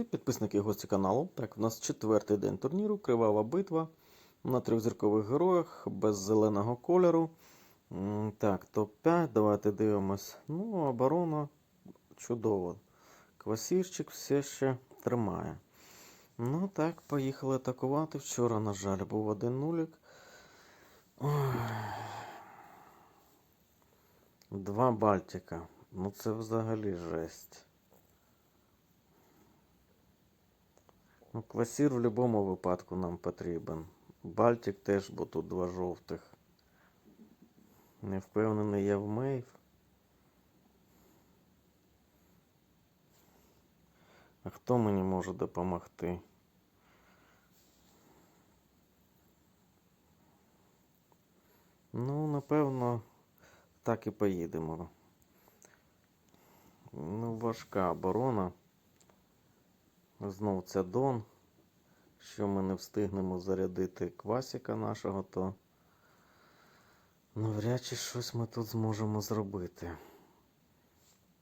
друзі, підписники гості каналу. Так, у нас четвертий день турніру, кривава битва на трьохзіркових героях без зеленого кольору. Так, топ-5, давайте дивимось. Ну, оборона чудово. Квасірчик все ще тримає. Ну так, поїхали атакувати. Вчора, на жаль, був один нулік. Два Бальтика. Ну це взагалі жесть. Ну, квасір в будь-якому випадку нам потрібен. Бальтик теж, бо тут два жовтих. Не впевнений я в мейв. А хто мені може допомогти? Ну, напевно, так і поїдемо. Ну, важка оборона. Знов це Дон. Що ми не встигнемо зарядити квасіка нашого, то навряд чи щось ми тут зможемо зробити.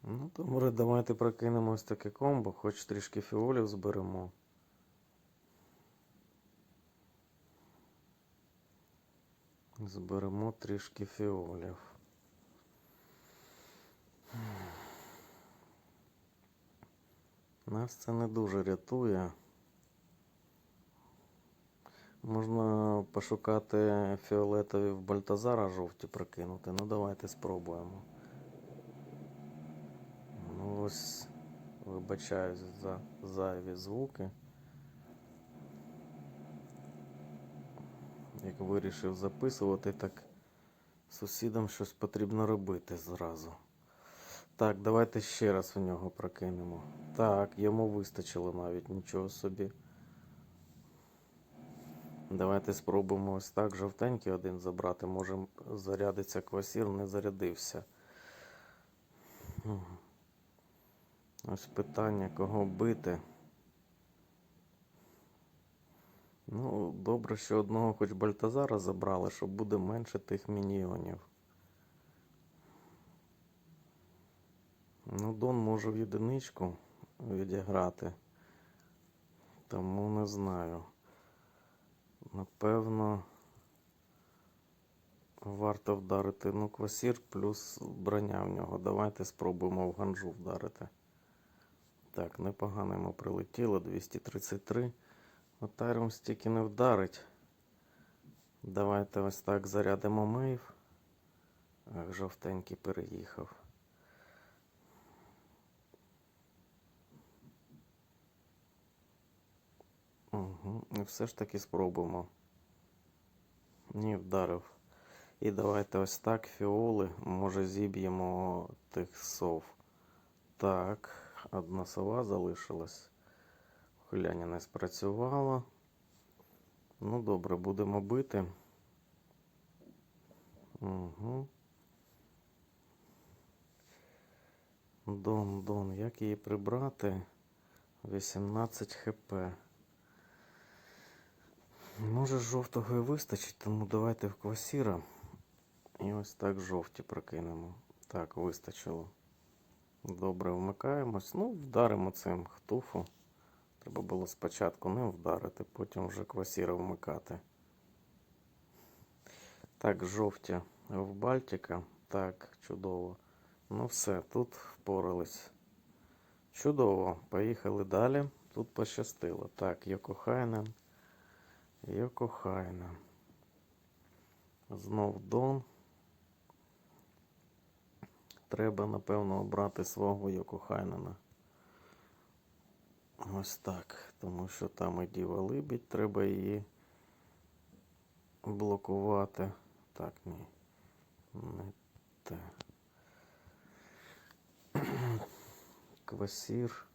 Ну, добре, давайте прокинемо ось таке комбо, хоч трішки фіолів зберемо. Зберемо трішки фіолів. Нас це не дуже рятує. Можна пошукати фіолетові в Бальтазара жовті прокинути. Ну давайте спробуємо. Ну ось вибачаюсь за зайві звуки. Як вирішив записувати, так сусідам щось потрібно робити зразу. Так, давайте ще раз в нього прокинемо. Так, йому вистачило навіть нічого собі. Давайте спробуємо ось так жовтенький один забрати. Може зарядиться квасір, не зарядився. Ось питання, кого бити. Ну, добре, що одного хоч Бальтазара забрали, щоб буде менше тих мініонів. Ну, Дон може в єдиничку відіграти. Тому не знаю. Напевно, варто вдарити. Ну, квасір плюс броня в нього. Давайте спробуємо в ганжу вдарити. Так, непогано йому прилетіло. 233. От Айрон стільки не вдарить. Давайте ось так зарядимо мейв. Ах, жовтенький переїхав. Угу. І все ж таки спробуємо. Ні, вдарив. І давайте ось так фіоли. Може зіб'ємо тих сов. Так, одна сова залишилась. Хиляння не спрацювало. Ну, добре, будемо бити. Угу. Дон, Дон, як її прибрати? 18 хп. Може, жовтого і вистачить, тому давайте в квасіра. І ось так жовті прокинемо. Так, вистачило. Добре, вмикаємось. Ну, вдаримо цим хтуфу. Треба було спочатку не вдарити, потім вже квасіра вмикати. Так, жовті в Бальтика. Так, чудово. Ну все, тут впорались. Чудово. Поїхали далі. Тут пощастило. Так, Йокохайнен. Йокохайнен. Знов Дон. Треба, напевно, обрати свого Йокохайнена. Ось так. Тому що там і Діва Либідь, треба її блокувати. Так, ні. Не те. Квасір.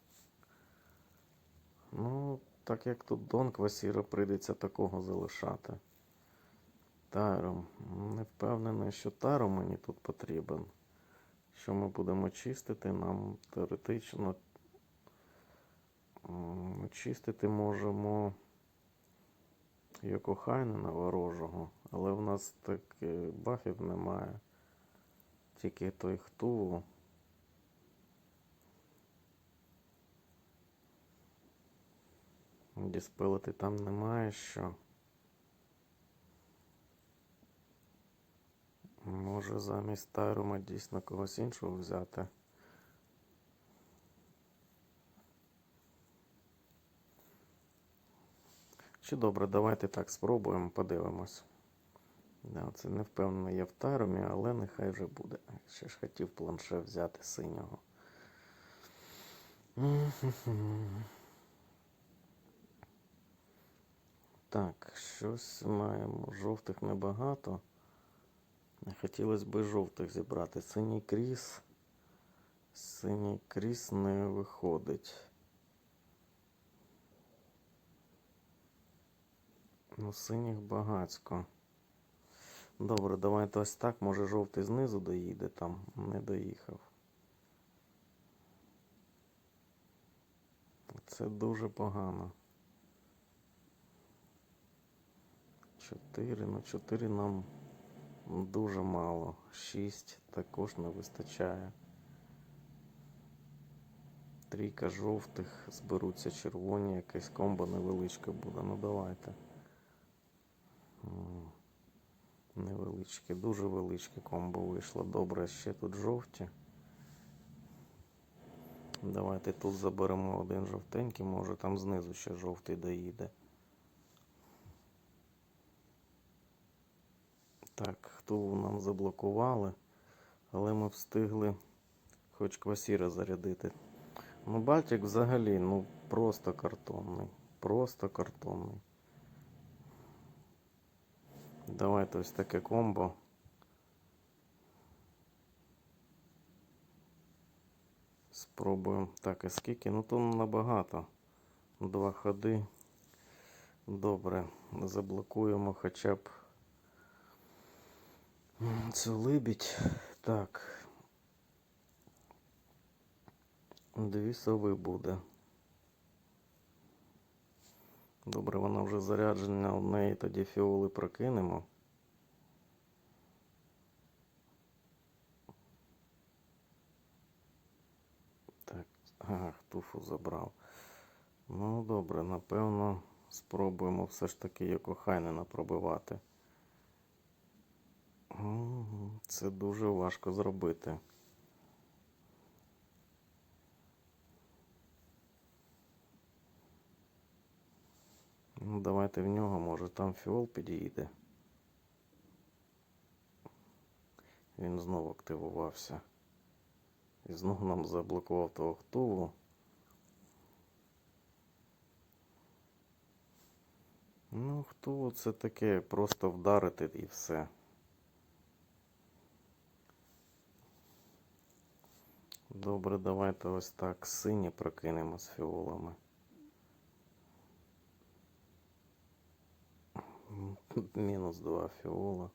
Ну, так як тут Дон Квасіра прийдеться такого залишати. Таро. Не впевнений, що Таро мені тут потрібен. Що ми будемо чистити, нам теоретично чистити можемо Йокохайнена ворожого, але в нас таки бафів немає. Тільки той хтуву. Діспелити там немає що. Може замість Тайрума дійсно когось іншого взяти. Чи добре, давайте так спробуємо, подивимось. Да, це не впевнений я в Тайрумі, але нехай вже буде. Ще ж хотів планшет взяти синього. Так, щось маємо. Жовтих небагато. Хотілося б жовтих зібрати. Синій кріс. Синій кріс не виходить. Ну, синіх багацько. Добре, давайте ось так. Може жовтий знизу доїде там. Не доїхав. Це дуже погано. 4, ну 4 нам дуже мало. 6 також не вистачає. Трійка жовтих, зберуться червоні, якесь комбо невеличке буде. Ну давайте. Невеличке, дуже величке комбо вийшло. Добре, ще тут жовті. Давайте тут заберемо один жовтенький, може там знизу ще жовтий доїде. Хто нам заблокували, але ми встигли хоч квасіра зарядити. Ну, Балтик взагалі, ну, просто картонний. Просто картонний. Давайте ось таке комбо. Спробуємо. Так, а скільки? Ну то набагато. Два ходи. Добре. Заблокуємо хоча б цю либідь. Так. Дві сови буде. Добре, вона вже заряджена, в неї тоді фіоли прокинемо. Так, ага, туфу забрав. Ну, добре, напевно, спробуємо все ж таки Йокохайнена пробивати. Це дуже важко зробити. Ну, давайте в нього, може, там фіол підійде. Він знову активувався. І знову нам заблокував того хтуву. Ну, хтуву це таке, просто вдарити і все. Добре, давайте ось так сині прокинемо з фіолами. Мінус два фіола.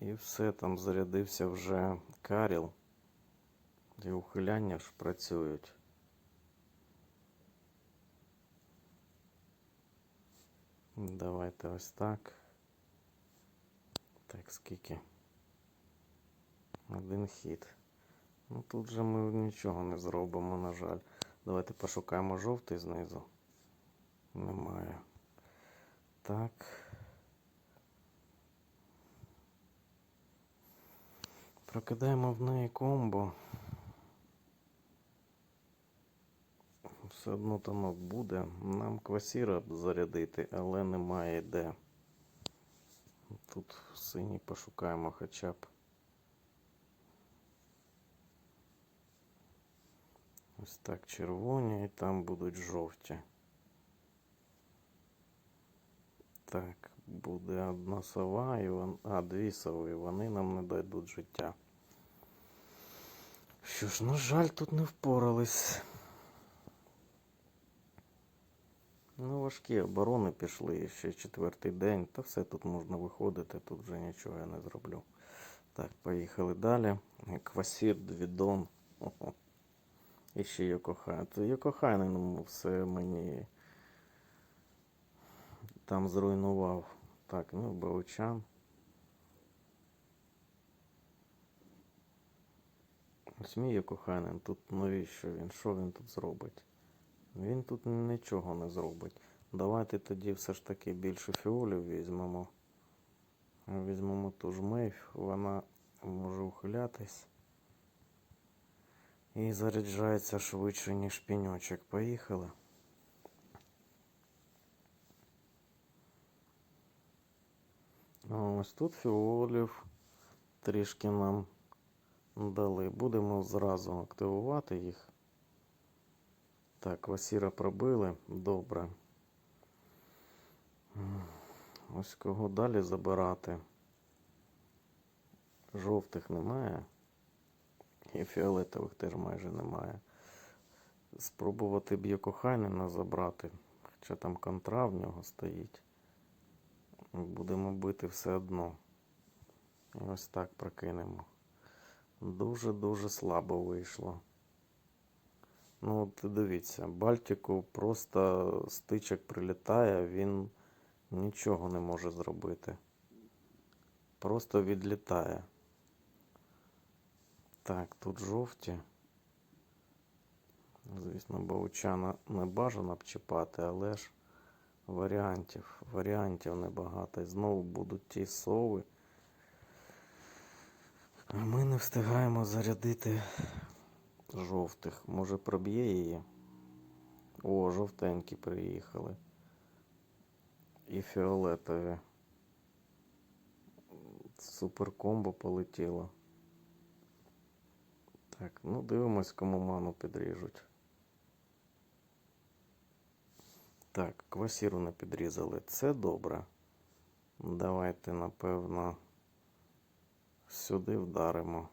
І все там зарядився вже каріл. І ухиляння ж працюють. Давайте ось так. Так, скільки? Один хід. Ну тут же ми нічого не зробимо, на жаль. Давайте пошукаємо жовтий знизу. Немає. Так. Прокидаємо в неї комбо. Все одно там буде. Нам квасіра зарядити, але немає де. Тут синій пошукаємо хоча б. Ось так червоні і там будуть жовті. Так, буде одна сова і вон... а, дві сови, вони нам не дадуть життя. Що ж, на жаль, тут не впорались. Ну, важкі оборони пішли ще четвертий день, та все тут можна виходити, тут вже нічого я не зроблю. Так, поїхали далі. Квасір, Двідон. І ще Йокохай. Йокохайнен ну, все мені там зруйнував. Так, ну, Баучан. Ось мій коханин, тут навіщо він? Що він тут зробить? Він тут нічого не зробить. Давайте тоді все ж таки більше фіолів візьмемо. Візьмемо ту ж мейф, вона може ухилятись. І заряджається швидше, ніж піньочок. Поїхали. Ось тут фіолів трішки нам дали. Будемо зразу активувати їх. Так, васіра пробили. Добре. Ось кого далі забирати. Жовтих немає. І фіолетових теж майже немає. Спробувати б Йокохайнена забрати. Хоча там контра в нього стоїть. Будемо бити все одно. І ось так прокинемо. Дуже-дуже слабо вийшло. Ну, от дивіться, Бальтику просто стичок прилітає, він нічого не може зробити. Просто відлітає. Так, тут жовті. Звісно, баучана не бажано б чіпати, але ж варіантів, варіантів небагато. І знову будуть ті сови. А ми не встигаємо зарядити жовтих. Може проб'є її. О, жовтенькі приїхали. І фіолетові. Супер комбо полетіло. Так, ну дивимось, кому ману підріжуть. Так, квасіру не підрізали. Це добре. Давайте, напевно, сюди вдаримо.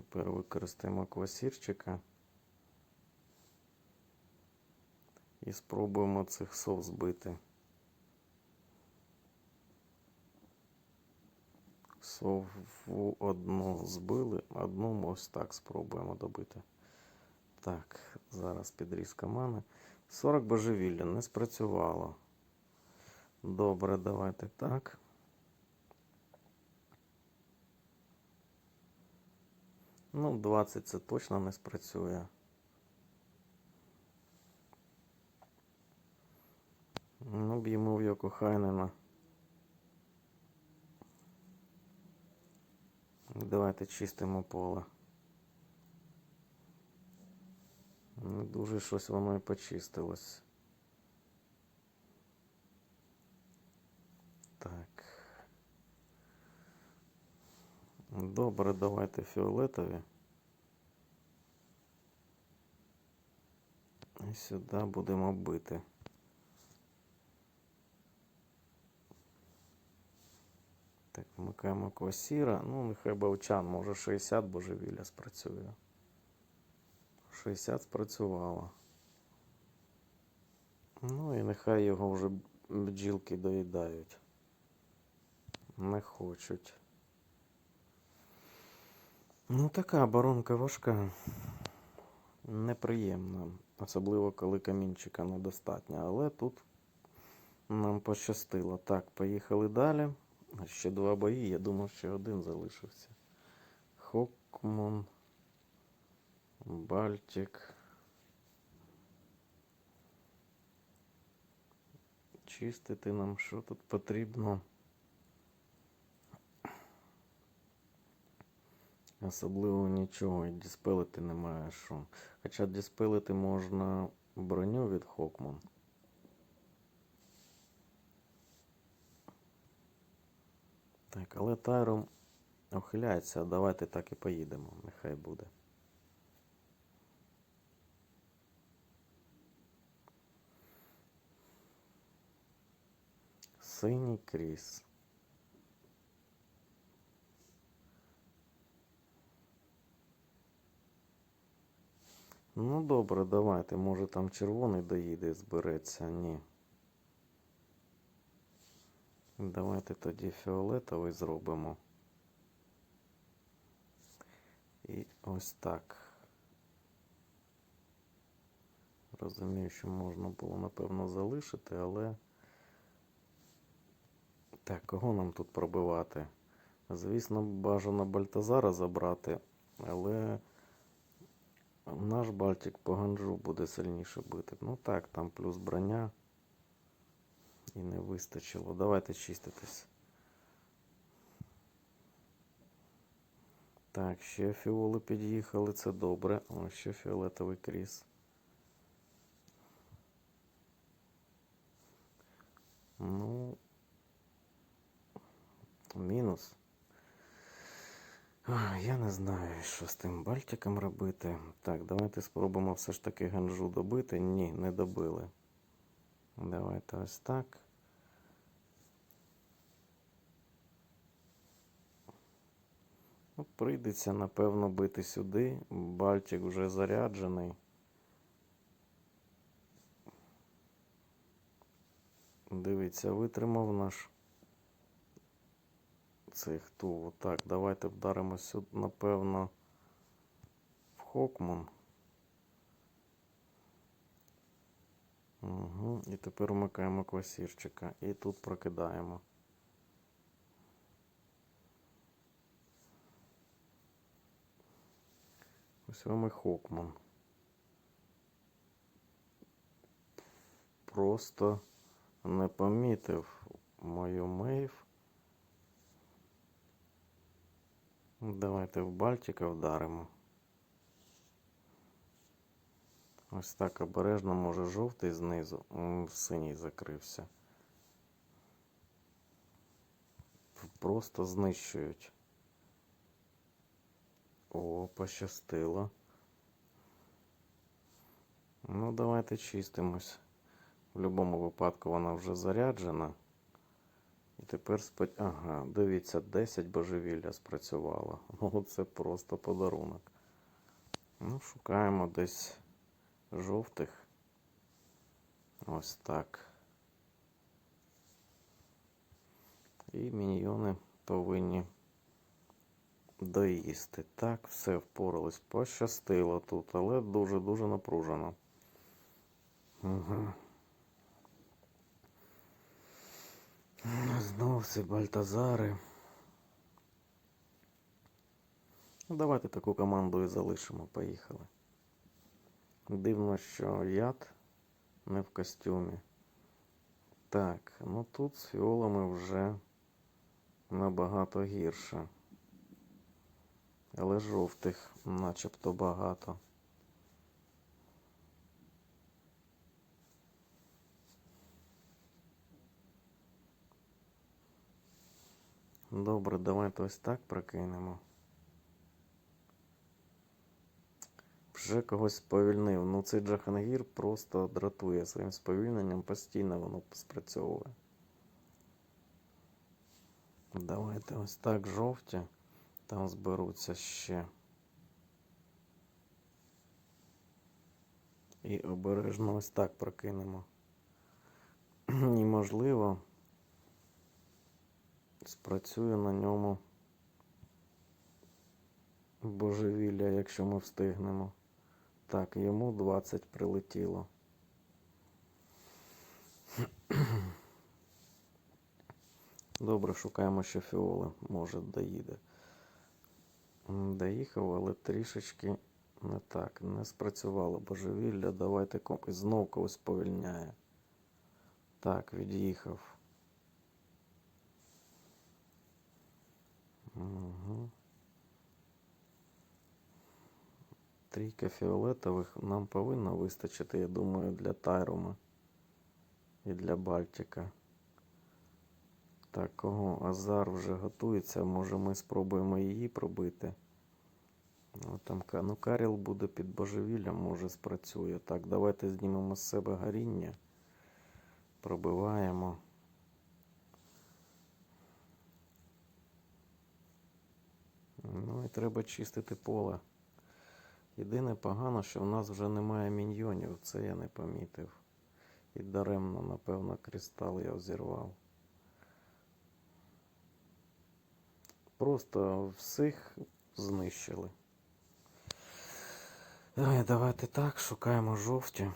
Тепер використаємо квасірчика. І спробуємо цих сов збити. Сову одну збили, одну ось так спробуємо добити. Так, зараз підрізка мани. 40 божевілля не спрацювало. Добре, давайте так. Ну, 20 це точно не спрацює. Ну, б'ємо в Йокохайнена. Давайте чистимо поле. Не дуже щось воно і почистилось. Так. Добре, давайте фіолетові. І сюди будемо бити. Так, вмикаємо квасіра. Ну, нехай бавчан, може 60 божевілля спрацює. 60 спрацювало. Ну і нехай його вже бджілки доїдають. Не хочуть. Ну, така оборонка важка. Неприємна. Особливо, коли камінчика недостатньо. Але тут нам пощастило. Так, поїхали далі. Ще два бої, я думав, ще один залишився. Хокмон. Бальтик. Чистити нам що тут потрібно. Особливо нічого, і діспелити немає що. Хоча діспелити можна броню від Хокман. Так, але Тайром ухиляється, давайте так і поїдемо, нехай буде. Синій кріс. Ну добре, давайте. Може там червоний доїде збереться. Ні. Давайте тоді фіолетовий зробимо. І ось так. Розумію, що можна було, напевно, залишити, але. Так, кого нам тут пробивати? Звісно, бажано Бальтазара забрати, але наш Бальтик по ганджу буде сильніше бити. Ну так, там плюс броня. І не вистачило. Давайте чиститись. Так, ще фіоли під'їхали, це добре. О, ще фіолетовий кріс. Ну, мінус. Я не знаю, що з тим Бальтиком робити. Так, давайте спробуємо все ж таки ганжу добити. Ні, не добили. Давайте ось так. Ну, прийдеться, напевно, бити сюди. Бальтик вже заряджений. Дивіться, витримав наш цей хто. Так, давайте вдаримо сюди, напевно, в Хокман. Угу. І тепер вмикаємо квасірчика. І тут прокидаємо. Ось вам і Хокман. Просто не помітив мою мейв. Давайте в Бальтика вдаримо. Ось так обережно, може жовтий знизу. М, Синій закрився. Просто знищують. О, пощастило. Ну, давайте чистимось. В будь-якому випадку вона вже заряджена. І тепер спать. Ага, дивіться, 10 божевілля спрацювало. Ну, це просто подарунок. Ну, шукаємо десь жовтих. Ось так. І міньйони повинні доїсти. Так, все впорались. Пощастило тут, але дуже-дуже напружено. Угу. Знов ці Бальтазари. Ну, давайте таку команду і залишимо. Поїхали. Дивно, що яд не в костюмі. Так, ну тут з фіолами вже набагато гірше. Але жовтих начебто багато. Добре, давайте ось так прокинемо. Вже когось сповільнив. Ну цей Джахангір просто дратує своїм сповільненням, постійно воно спрацьовує. Давайте ось так жовті. Там зберуться ще. І обережно ось так прокинемо. І можливо спрацює на ньому божевілля, якщо ми встигнемо. Так, йому 20 прилетіло. Добре, шукаємо ще фіоли. Може, доїде. Доїхав, але трішечки не так. Не спрацювало божевілля. Давайте комп... знов когось повільняє. Так, від'їхав. Угу. Трійка фіолетових нам повинно вистачити, я думаю, для Тайрума і для Бальтика. Так, кого Азар вже готується, може ми спробуємо її пробити. Ну, там, ну, Каріл буде під божевіллям, може спрацює. Так, давайте знімемо з себе горіння. Пробиваємо. Ну і треба чистити поле. Єдине погано, що в нас вже немає міньйонів, це я не помітив. І даремно, напевно, кристал я взірвав. Просто всіх знищили. Ой, давайте так, шукаємо жовті.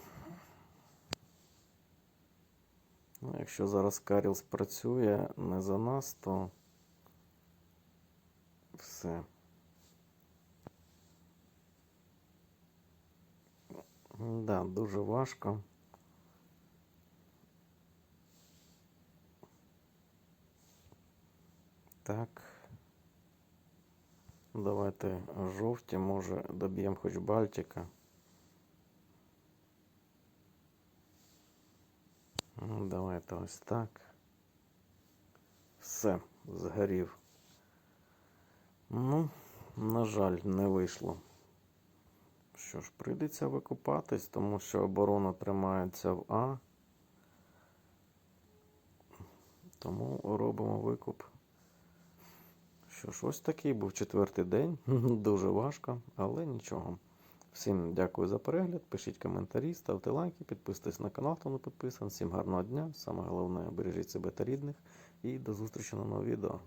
Ну, якщо зараз Каріл спрацює не за нас, то Все. Да, дуже важко. Так. Давайте жовті, може, доб'ємо хоч Бальтика. Ну, Давайте ось так. Все, згорів. Ну, на жаль, не вийшло. Що ж, прийдеться викупатись, тому що оборона тримається в А. Тому робимо викуп. Що ж, ось такий був четвертий день. Дуже важко, але нічого. Всім дякую за перегляд. Пишіть коментарі, ставте лайки, підписуйтесь на канал, хто не підписаний. Всім гарного дня. Саме головне, бережіть себе та рідних. І до зустрічі на новому відео.